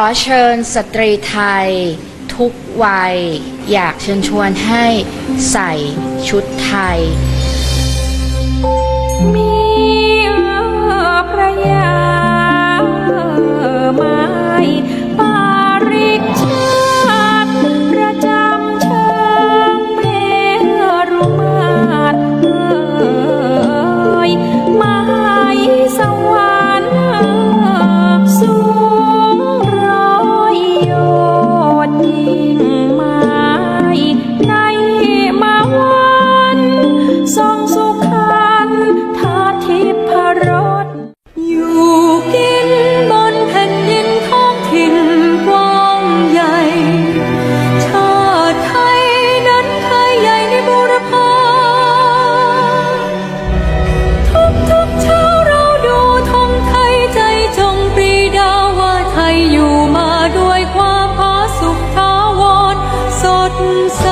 ขอเชิญสตรีไทย ทุกวัย อยากเชิญชวนให้ใส่ชุดไทย Sun.